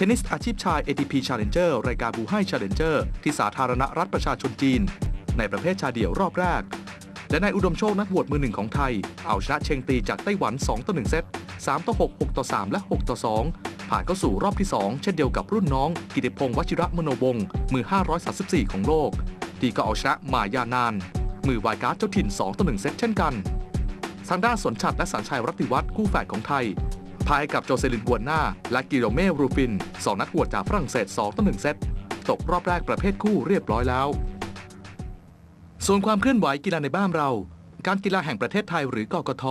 เทนนิสอาชีพชาย ATP Challenger รายการบูไฮ Challenger ที่สาธารณรัฐประชาชนจีน ในประเภทชายเดี่ยวรอบแรก และนายอุดมโชคนักบวชมือหนึ่งของไทย เอาชนะเชงตีจากไต้หวัน 2 ต่อ 1 เซต 3 ต่อ 6 6 ต่อ 3 และ 6 ต่อ 2 ผ่านเข้าสู่รอบที่ 2 เช่นเดียวกับรุ่นน้อง กิติพงศ์วชิระมโนวงศ์มือ 534 ของโลก ที่ก็เอาชนะมายานาน มือวายการ์ดเจ้าถิ่น 2 ต่อ 1 เซตเช่นกันทางด้านสนชัดและสัญชัยรัตติวัฒน์คู่แฝดของไทย พายกับโจเซลินกวน่าและกิโรเม่รูฟินสองนักบวชจากฝรั่งเศส 2 ต่อ 1 เซต ตกรอบแรกประเภทคู่เรียบร้อยแล้ว ส่วนความเคลื่อนไหวกีฬาในบ้านเรา การกีฬาแห่งประเทศไทยหรือกกท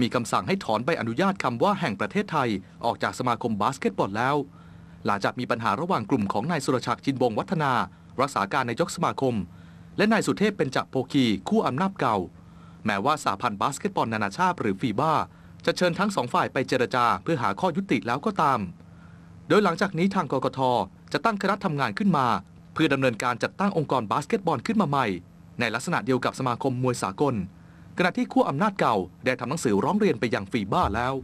มีคำสั่งให้ถอนใบอนุญาตคำว่าแห่งประเทศไทยออกจากสมาคมบาสเกตบอลแล้ว หลังจากมีปัญหาระหว่างกลุ่มของนายสุรชักจินบงวัฒนา รักษาการนายกสมาคม และนายสุเทพเป็นจักโพคีคู่อำนาจเก่า แม้ว่าสาพันธ์บาสเกตบอลนานาชาติหรือฟีบ้า จะเชิญทั้งสองฝ่ายไปเจรจาเพื่อหาข้อยุติแล้วก็ตาม โดยหลังจากนี้ทางกกทจะตั้งคณะทำงานขึ้นมา เพื่อดำเนินการจัดตั้งองค์กรบาสเกตบอลขึ้นมาใหม่ ในลักษณะเดียวกับสมาคมมวยสากล ขณะที่ขั้วอำนาจเก่าได้ทำหนังสือร้องเรียนไปยังฟีบ้าแล้ว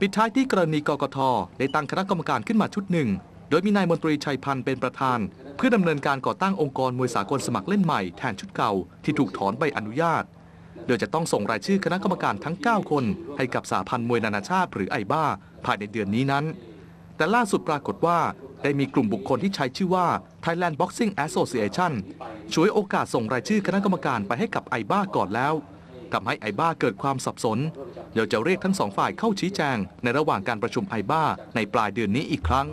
ปิดท้ายที่กรณีกกทได้ตั้งคณะกรรมการขึ้นมาชุดหนึ่ง โดยมีนายมนตรีชัยพันธ์เป็นประธาน เพื่อดำเนินการก่อตั้งองค์กรมวยสากลสมัครเล่นใหม่แทนชุดเก่าที่ถูกถอนใบอนุญาต โดยจะต้องส่งรายชื่อคณะกรรมการทั้ง 9 คน ให้กับสาพันธ์มวยนานาชาติหรือไอบ้า ภายในเดือนนี้นั้น แต่ล่าสุดปรากฏว่า ได้มีกลุ่มบุคคลที่ใช้ชื่อว่า Thailand Boxing Association ช่วยโอกาสส่งรายชื่อคณะกรรมการไปให้กับไอบ้าก่อนแล้วทำให้ไอบ้าเกิดความสับสนเดี๋ยวจะเรียกทั้งสองฝ่ายเข้าชี้แจง ในระหว่างการประชุมไอบ้าในปลายเดือนนี้อีกครั้ง